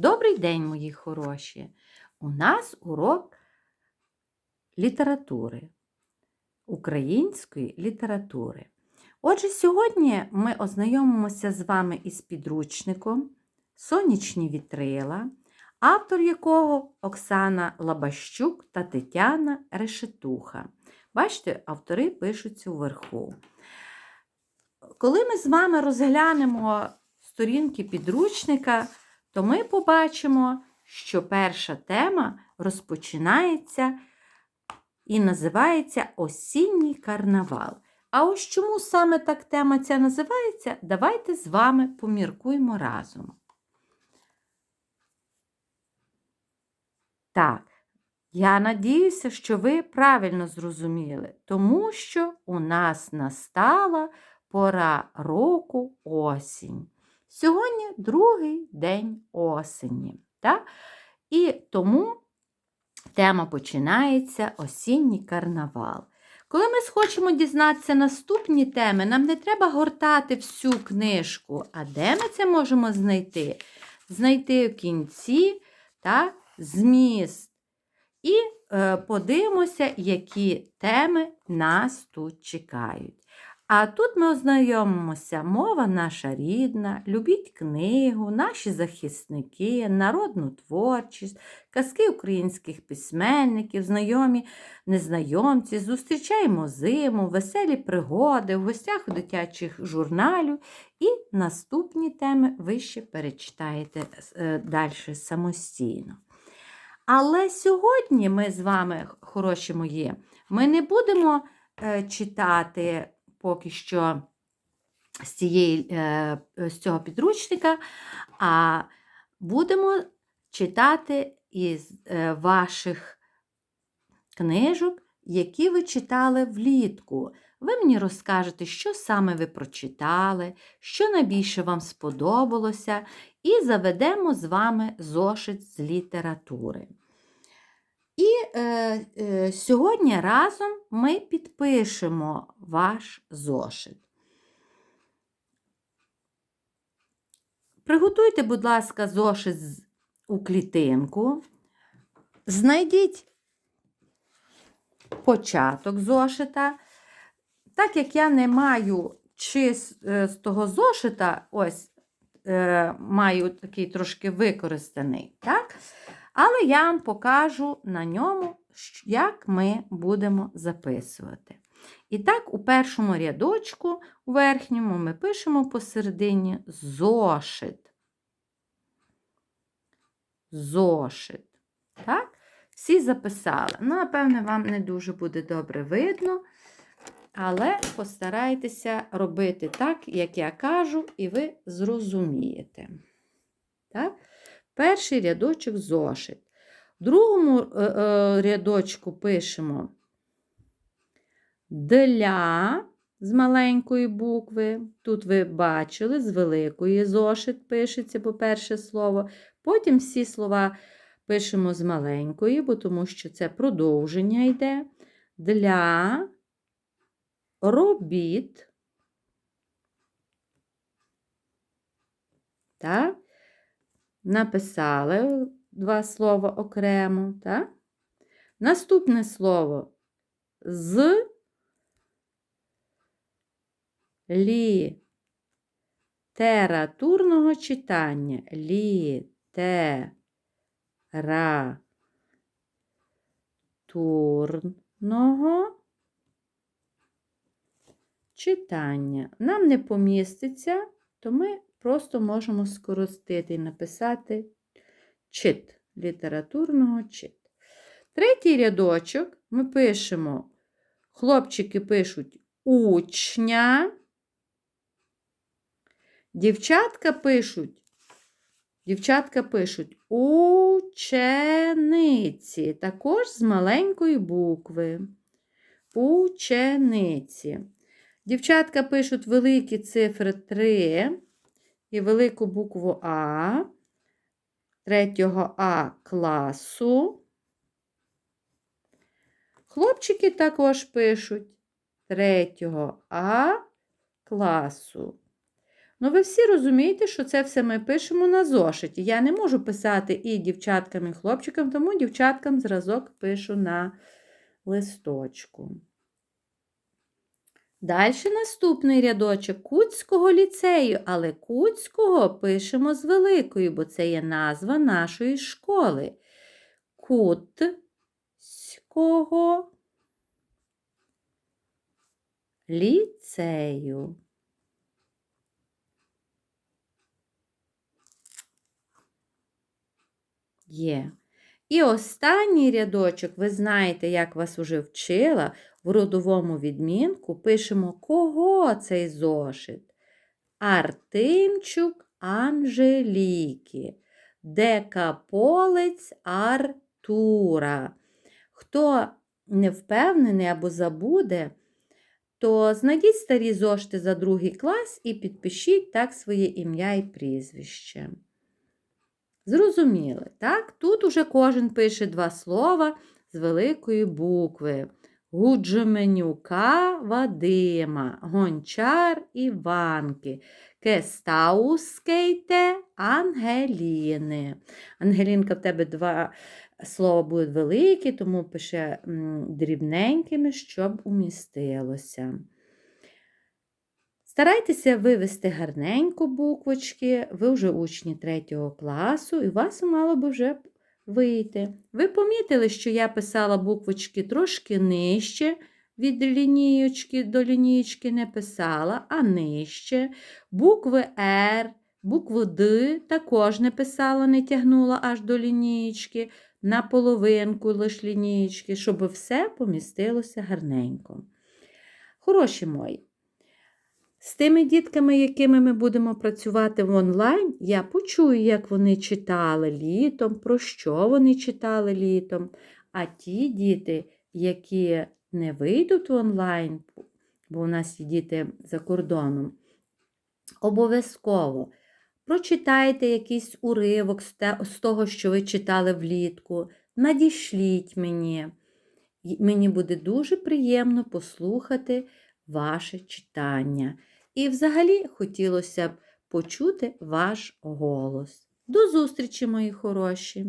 Добрий день, мої хороші! У нас урок літератури, української літератури. Отже, сьогодні ми ознайомимося з вами із підручником Сонячні вітрила, автор якого Оксана Лабащук та Тетяна Решетуха. Бачите, автори пишуться вверху. Коли ми з вами розглянемо сторінки підручника, то ми побачимо, що перша тема розпочинається і називається Осінній карнавал. А ось чому саме так тема ця називається, давайте з вами поміркуємо разом. Так, я надіюся, що ви правильно зрозуміли, тому що у нас настала пора року осінь. Сьогодні другий день осені. Так? І тому тема починається осінній карнавал. Коли ми схочемо дізнатися наступні теми, нам не треба гортати всю книжку. А де ми це можемо знайти? Знайти в кінці та зміст. І е, подивимося, які теми нас тут чекають. А тут ми ознайомимося, мова наша рідна, любіть книгу, наші захисники, народну творчість, казки українських письменників, знайомі незнайомці, зустрічаємо зиму, веселі пригоди, в гостях у дитячих журналів. І наступні теми ви ще перечитаєте е, далі самостійно. Але сьогодні ми з вами, хороші мої, ми не будемо е, читати поки що з, цієї, е, з цього підручника, а будемо читати із е, ваших книжок, які ви читали влітку. Ви мені розкажете, що саме ви прочитали, що найбільше вам сподобалося, і заведемо з вами зошит з літератури. І е, е, сьогодні разом ми підпишемо ваш зошит. Приготуйте, будь ласка, зошит у клітинку. Знайдіть початок зошита. Так як я не маю чистого зошита, ось е, маю такий трошки використаний, так? Але я вам покажу на ньому, як ми будемо записувати. І так, у першому рядочку, у верхньому, ми пишемо посередині зошит. Зошит. Так? Всі записали. Ну, напевне, вам не дуже буде добре видно. Але постарайтеся робити так, як я кажу, і ви зрозумієте. Так? Перший рядочок зошит. В другому е, е, рядочку пишемо для з маленької букви. Тут ви бачили, з великої зошит пишеться, по-перше слово. Потім всі слова пишемо з маленької, бо тому що це продовження йде. Для робіт. Так? Написали два слова окремо. Так? Наступне слово з літературного читання. Літературного читання. Нам не поміститься, то ми просто можемо скоростити і написати чит, літературного чит. Третій рядочок ми пишемо, хлопчики пишуть учня, дівчатка пишуть, дівчатка пишуть учениці, також з маленької букви. Учениці. Дівчатка пишуть великі цифри 3 і велику букву А, третього А класу. Хлопчики також пишуть третього А класу. Ну, ви всі розумієте, що це все ми пишемо на зошиті. Я не можу писати і дівчаткам, і хлопчикам, тому дівчаткам зразок пишу на листочку. Далі наступний рядочок Куцького ліцею, але Куцького пишемо з великою, бо це є назва нашої школи. Кутського ліцею. Є. І останній рядочок, ви знаєте, як вас уже вчила, в родовому відмінку пишемо кого цей зошит. Артемчук Анжеліки. Декаполець Артура. Хто не впевнений або забуде, то знайдіть старі зошити за другий клас і підпишіть так своє ім'я і прізвище. Зрозуміли, так? Тут уже кожен пише два слова з великої букви. Гуджеменюка Вадима, Гончар Іванки, Кестаускейте Ангеліни. Ангелінка, в тебе два слова будуть великі, тому пише дрібненькими, щоб умістилося. Старайтеся вивести гарненько буквочки, ви вже учні 3 класу, і у вас мало би вже вийти. Ви помітили, що я писала буквочки трошки нижче, від лінієчки до лінієчки не писала, а нижче. Букви Р, букву Д також не писала, не тягнула аж до лінієчки, на половинку лише лінієчки, щоб все помістилося гарненько. Хороші мої. З тими дітками, якими ми будемо працювати в онлайн, я почую, як вони читали літом, про що вони читали літом. А ті діти, які не вийдуть в онлайн, бо у нас є діти за кордоном, обов'язково прочитайте якийсь уривок з того, що ви читали влітку, надішліть мені. Мені буде дуже приємно послухати ваше читання. І взагалі хотілося б почути ваш голос. До зустрічі, мої хороші!